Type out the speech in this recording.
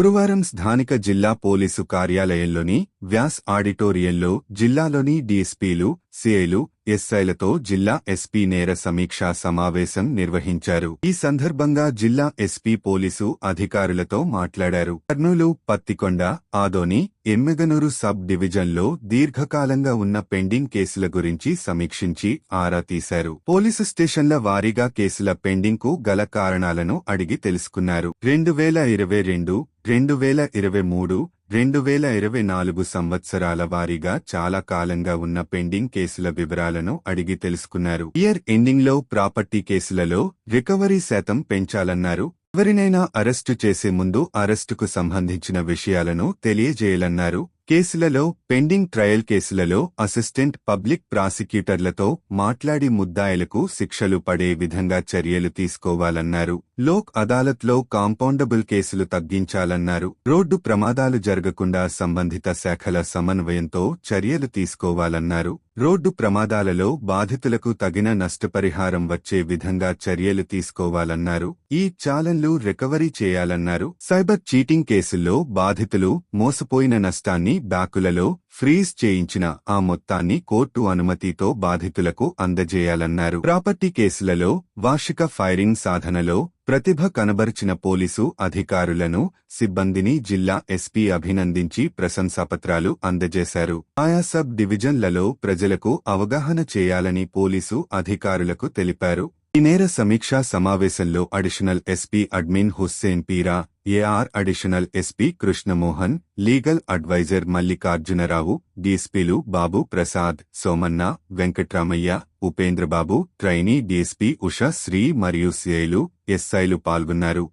గురువారం స్థానిక జిల్లా పోలీసు కార్యాలయంలోని వ్యాస్ ఆడిటోరియంలో జిల్లాలోని డీఎస్పీలు సిఐలు ఎస్ఐలతో జిల్లా ఎస్పీ నేర సమీక్షా సమావేశం నిర్వహించారు. ఈ సందర్భంగా జిల్లా ఎస్పీ పోలీసు అధికారులతో మాట్లాడారు. కర్నూలు పత్తికొండ ఆదోని ఎమ్మెగనూరు సబ్ డివిజన్లో దీర్ఘకాలంగా ఉన్న పెండింగ్ కేసుల గురించి సమీక్షించి ఆరా తీశారు. పోలీసు స్టేషన్ల వారీగా కేసుల పెండింగ్కు గల కారణాలను అడిగి తెలుసుకున్నారు. రెండు వేల ఇరవై రెండు రెండు వేల ఇరవై మూడు రెండు వేల ఇరవై నాలుగు సంవత్సరాల వారీగా చాలా కాలంగా ఉన్న పెండింగ్ కేసుల వివరాలను అడిగి తెలుసుకున్నారు. ఇయర్ ఎండింగ్లో ప్రాపర్టీ కేసులలో రికవరీ శాతం పెంచాలన్నారు. ఎవరినైనా అరెస్టు చేసే ముందు అరెస్టుకు సంబంధించిన విషయాలను తెలియజేయాలన్నారు. కేసులలో పెండింగ్ ట్రయల్ కేసులలో అసిస్టెంట్ పబ్లిక్ ప్రాసిక్యూటర్లతో మాట్లాడి ముద్దాయిలకు శిక్షలు పడే విధంగా చర్యలు తీసుకోవాలన్నారు. లోక్ అదాలత్లో కాంపౌండబుల్ కేసులు తగ్గించాలన్నారు. రోడ్డు ప్రమాదాలు జరగకుండా సంబంధిత శాఖల సమన్వయంతో చర్యలు తీసుకోవాలన్నారు. రోడ్డు ప్రమాదాలలో బాధితులకు తగిన నష్టపరిహారం వచ్చే విధంగా చర్యలు తీసుకోవాలన్నారు. ఈ చాలన్లు రికవరీ చేయాలన్నారు. సైబర్ చీటింగ్ కేసుల్లో బాధితులు మోసపోయిన నష్టాన్ని బ్యాకులలో ఫ్రీజ్ చేయించిన ఆ మొత్తాన్ని కోర్టు అనుమతితో బాధితులకు అందజేయాలన్నారు. ప్రాపర్టీ కేసులలో వార్షిక ఫైరింగ్ సాధనలో ప్రతిభ కనబరిచిన పోలీసు అధికారులను సిబ్బందిని జిల్లా ఎస్పీ అభినందించి ప్రశంసాపత్రాలు అందజేశారు. ఆయా సబ్ డివిజన్లలో ప్రజలకు అవగాహన చేయాలని పోలీసు అధికారులకు తెలిపారు. ఈ నేర సమీక్షా సమావేశంలో additional SP admin Hussain Peera AR additional SP Krishnamohan legal adviser Mallikarjunarao డీఎస్పీలు Babu Prasad Somanna Venkatramaiah Upendrababu trainee DSP Usha Sri మరియు సిఐలు ఎస్ఐలు పాల్గొన్నారు.